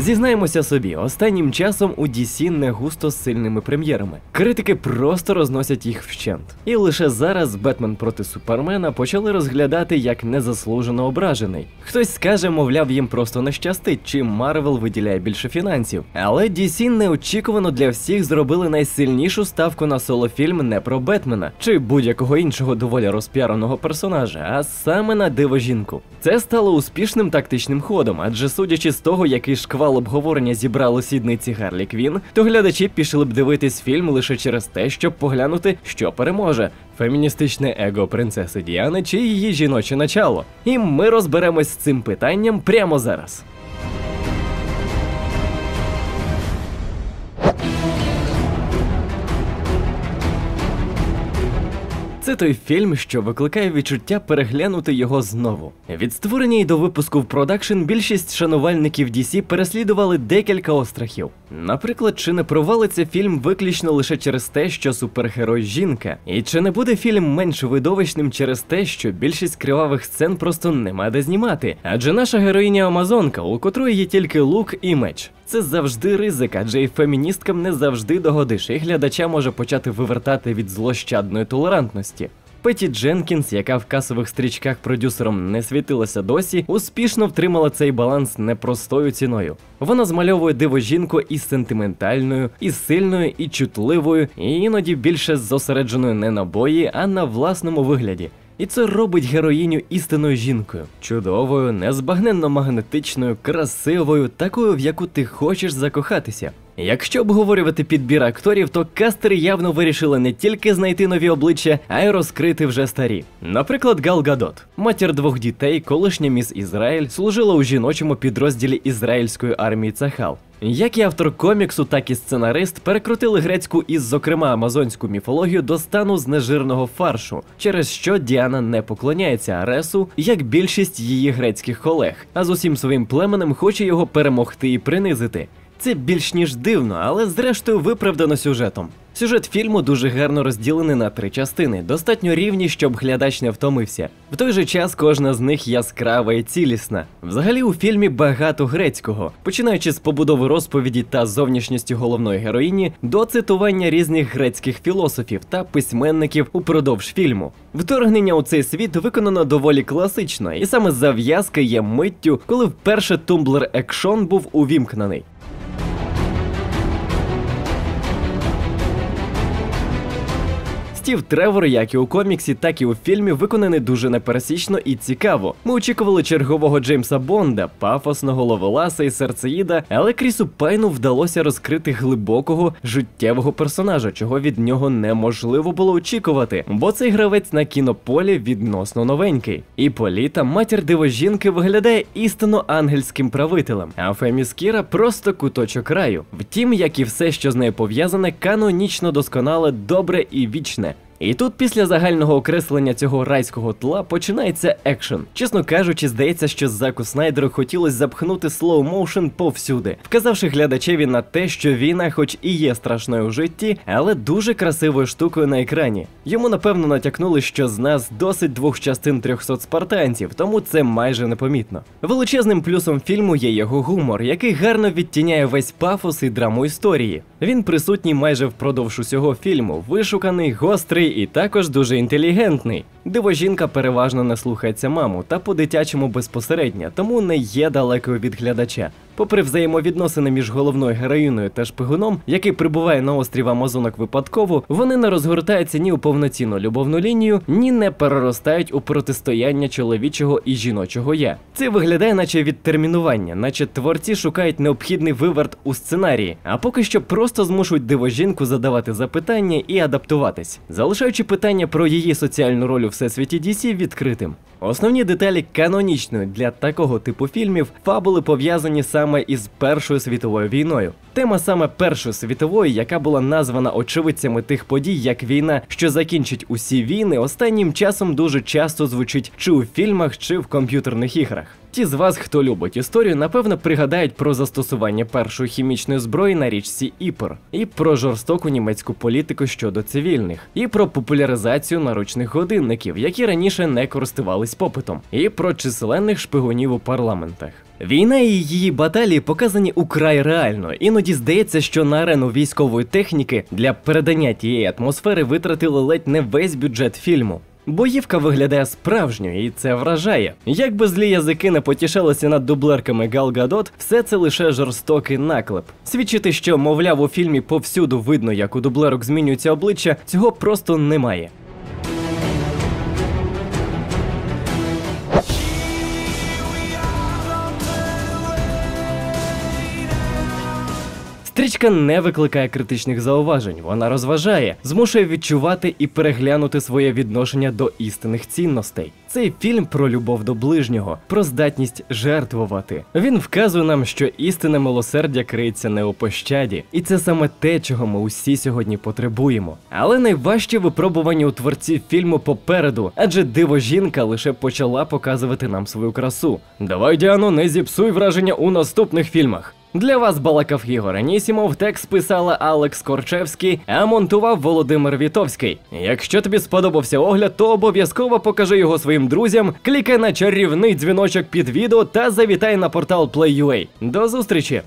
Зізнаємося собі, останнім часом у DC не густо з сильними прем'єрами. Критики просто розносять їх вщент. І лише зараз Бетмен проти Супермена почали розглядати як незаслужено ображений. Хтось скаже, мовляв, їм просто не щастить, чи Марвел виділяє більше фінансів. Але DC неочікувано для всіх зробили найсильнішу ставку на солофільм не про Бетмена чи будь-якого іншого доволі розпіареного персонажа, а саме на диво жінку. Це стало успішним тактичним ходом, адже судячи з того, який шквал обговорення зібрало сідниці Гарлі Квін, то глядачі пішли б дивитись фільм лише через те, щоб поглянути, що переможе феміністичне его принцеси Діани чи її жіноче начало. І ми розберемось з цим питанням прямо зараз. Це той фільм, що викликає відчуття переглянути його знову. Від створення і до випуску в продакшн більшість шанувальників DC переслідували декілька острахів. Наприклад, чи не провалиться фільм виключно лише через те, що супергерой жінка, і чи не буде фільм менш видовищним через те, що більшість кривавих сцен просто нема де знімати, адже наша героїня Амазонка, у котрої є тільки лук і меч. Це завжди ризик, адже і феміністкам не завжди догодиш, і глядача може почати вивертати від злощадної толерантності. Петі Дженкінс, яка в касових стрічках продюсером не світилася досі, успішно втримала цей баланс непростою ціною. Вона змальовує диво жінку і сентиментальною, і сильною, і чутливою, і іноді більше зосередженою не на бої, а на власному вигляді. І це робить героїню істинною жінкою, чудовою, незбагненно магнетичною, красивою, такою, в яку ти хочеш закохатися. Якщо обговорювати підбір акторів, то кастери явно вирішили не тільки знайти нові обличчя, а й розкрити вже старі. Наприклад, Гал Гадот, матір двох дітей, колишня міс Ізраїль, служила у жіночому підрозділі ізраїльської армії Цахал. Як і автор коміксу, так і сценарист перекрутили грецьку і, зокрема, амазонську міфологію до стану знежирного фаршу, через що Діана не поклоняється Аресу, як більшість її грецьких колег, а з усім своїм племенем хоче його перемогти і принизити. Це більш ніж дивно, але зрештою виправдано сюжетом. Сюжет фільму дуже гарно розділений на три частини, достатньо рівні, щоб глядач не втомився. В той же час кожна з них яскрава і цілісна. Взагалі у фільмі багато грецького, починаючи з побудови розповіді та зовнішністю головної героїні до цитування різних грецьких філософів та письменників упродовж фільму. Вторгнення у цей світ виконано доволі класично, і саме зав'язка є миттю, коли вперше тумблер екшон був увімкнений. Стів Тревор, як і у коміксі, так і у фільмі, виконаний дуже непересічно і цікаво. Ми очікували чергового Джеймса Бонда, пафосного ловеласа і серцеїда, але Крісу Пайну вдалося розкрити глибокого життєвого персонажа, чого від нього неможливо було очікувати, бо цей гравець на кінополі відносно новенький. І Політа, матір дивожінки, виглядає істинно ангельським правителем, а Феміс Кіра просто куточок раю. Втім, як і все, що з нею пов'язане, канонічно досконале, добре і вічне. І тут, після загального окреслення цього райського тла, починається екшен. Чесно кажучи, здається, що Заку Снайдеру хотілося запхнути слоу моушен повсюди, вказавши глядачеві на те, що війна, хоч і є страшною у житті, але дуже красивою штукою на екрані. Йому напевно натякнули, що з нас досить двох частин 300 спартанців, тому це майже непомітно. Величезним плюсом фільму є його гумор, який гарно відтіняє весь пафос і драму історії. Він присутній майже впродовж усього фільму, вишуканий, гострий і також дуже інтелігентний. Дивожінка переважно не слухається маму та по-дитячому безпосередньо, тому не є далекою від глядача. Попри взаємовідносини між головною героїною та шпигуном, який прибуває на острів Амазонок випадково, вони не розгортаються ні у повноцінну любовну лінію, ні не переростають у протистояння чоловічого і жіночого я. Це виглядає, наче відтермінування, наче творці шукають необхідний виверт у сценарії, а поки що просто змушують дивожінку задавати запитання і адаптуватись, залишаючи питання про її соціальну роль всесвіті DC відкритим. Основні деталі канонічної для такого типу фільмів фабули пов'язані саме із Першою світовою війною. Тема саме Першої світової, яка була названа очевидцями тих подій, як війна, що закінчить усі війни, останнім часом дуже часто звучить чи у фільмах, чи в комп'ютерних іграх. Ті з вас, хто любить історію, напевно пригадають про застосування першої хімічної зброї на річці Іпр, і про жорстоку німецьку політику щодо цивільних, і про популяризацію наручних годинників, які раніше не користувались попитом, і про численних шпигунів у парламентах. Війна і її баталії показані украй реально. Іноді здається, що на арену військової техніки для передання тієї атмосфери витратили ледь не весь бюджет фільму. Боївка виглядає справжньою, і це вражає. Якби злі язики не потішалися над дублерками Гал все це лише жорстокий наклеп. Свідчити, що, мовляв, у фільмі повсюду видно, як у дублерок змінюється обличчя, цього просто немає. Стрічка не викликає критичних зауважень, вона розважає, змушує відчувати і переглянути своє відношення до істинних цінностей. Цей фільм про любов до ближнього, про здатність жертвувати. Він вказує нам, що істинне милосердя криється не у пощаді, і це саме те, чого ми усі сьогодні потребуємо. Але найважче випробування у творців фільму попереду, адже диво жінка лише почала показувати нам свою красу. Давай, Діано, не зіпсуй враження у наступних фільмах. Для вас балакав Ігор Анісімов, текст писала Алекс Корчевський, а монтував Володимир Вітовський. Якщо тобі сподобався огляд, то обов'язково покажи його своїм друзям, клікай на чарівний дзвіночок під відео та завітай на портал Play.ua. До зустрічі!